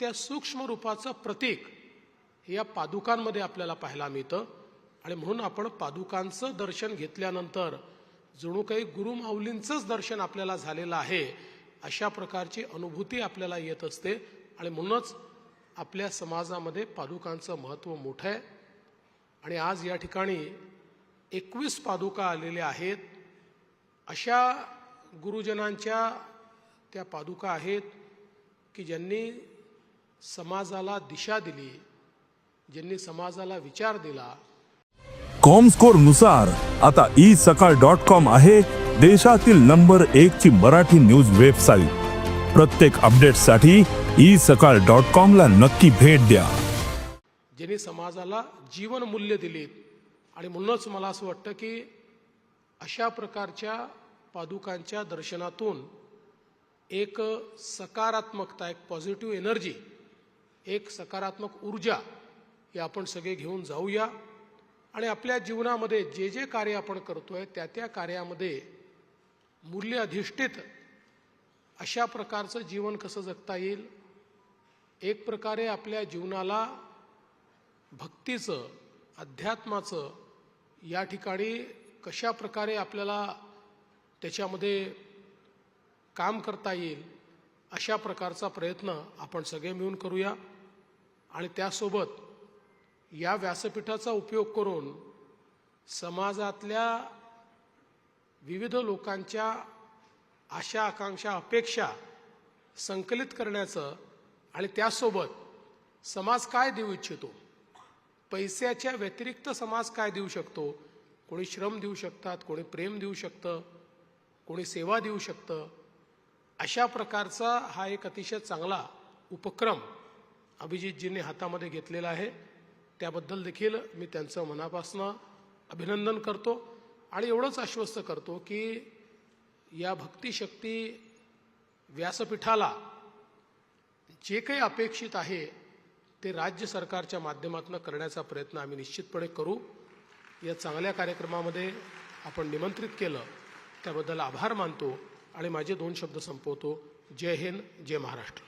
त्या सूक्ष्म रूपाचं प्रतीक हे या पादुकांमध्ये आपल्याला पाहायला मिळतं. आणि म्हणून आपण पादुकांचं दर्शन घेतल्यानंतर जणू काही गुरुमाऊलींचंच दर्शन आपल्याला झालेलं आहे अशा प्रकारची अनुभूती आपल्याला येत असते. आणि म्हणूनच आपल्या समाजामध्ये पादुकांचं महत्त्व मोठं आहे. आणि आज या ठिकाणी एकवीस पादुका आलेल्या आहेत. अशा गुरुजनांच्या त्या पादुका आहेत की ज्यांनी समाजाला दिशा दिली ज्यांनी समाजाला विचार दिला. कॉमस्कोरनुसार आता ई सकाळ डॉट कॉम आहे देशातील नंबर एक ची मराठी न्यूज वेबसाईट. प्रत्येक अपडेटसाठी ई सकाळ डॉट कॉम ला नक्की भेट द्या. ज्यांनी समाजाला जीवन मूल्य दिलीत आणि म्हणूनच मला असं वाटतं की अशा प्रकारच्या पादुकांच्या दर्शनातून एक सकारात्मकता एक पॉझिटिव्ह एनर्जी एक सकारात्मक ऊर्जा हे आपण सगळे घेऊन जाऊया. आणि आपल्या जीवनामध्ये जे जे कार्य आपण करतोय त्या त्या कार्यामध्ये मूल्य अधिष्ठित अशा प्रकारचं जीवन कसं जगता येईल? एक प्रकारे आपल्या जीवनाला भक्तीचं अध्यात्माचं या ठिकाणी कशा प्रकारे आपल्याला त्याच्यामध्ये काम करता येईल अशा प्रकारचा प्रयत्न आपण सगळे मिळून करूया. आणि त्यासोबत या व्यासपीठाचा उपयोग करून समाजातल्या विविध लोकांच्या आशा आकांक्षा अपेक्षा संकलित करण्याचं आणि त्यासोबत समाज काय देऊ इच्छितो? पैशाच्या व्यतिरिक्त समाज काय देऊ शकतो? कोणी श्रम देऊ शकतात कोणी प्रेम देऊ शकतं कोणी सेवा देऊ शकतं? अशा प्रकारचा हा एक अतिशय चांगला उपक्रम अभिजितजींनी हातामध्ये घेतलेला आहे. त्याबद्दल देखील मी त्यांचं मनापासनं अभिनंदन करतो आणि एवढंच आश्वस्त करतो की या भक्तिशक्ती व्यासपीठाला जे काही अपेक्षित आहे ते राज्य सरकारच्या माध्यमातून करण्याचा प्रयत्न आम्ही निश्चितपणे करू. या चांगल्या कार्यक्रमामध्ये आपण निमंत्रित केलं. त्याबद्दल आभार मानतो आणि माझे दोन शब्द संपवतो. जय हिंद जय महाराष्ट्र.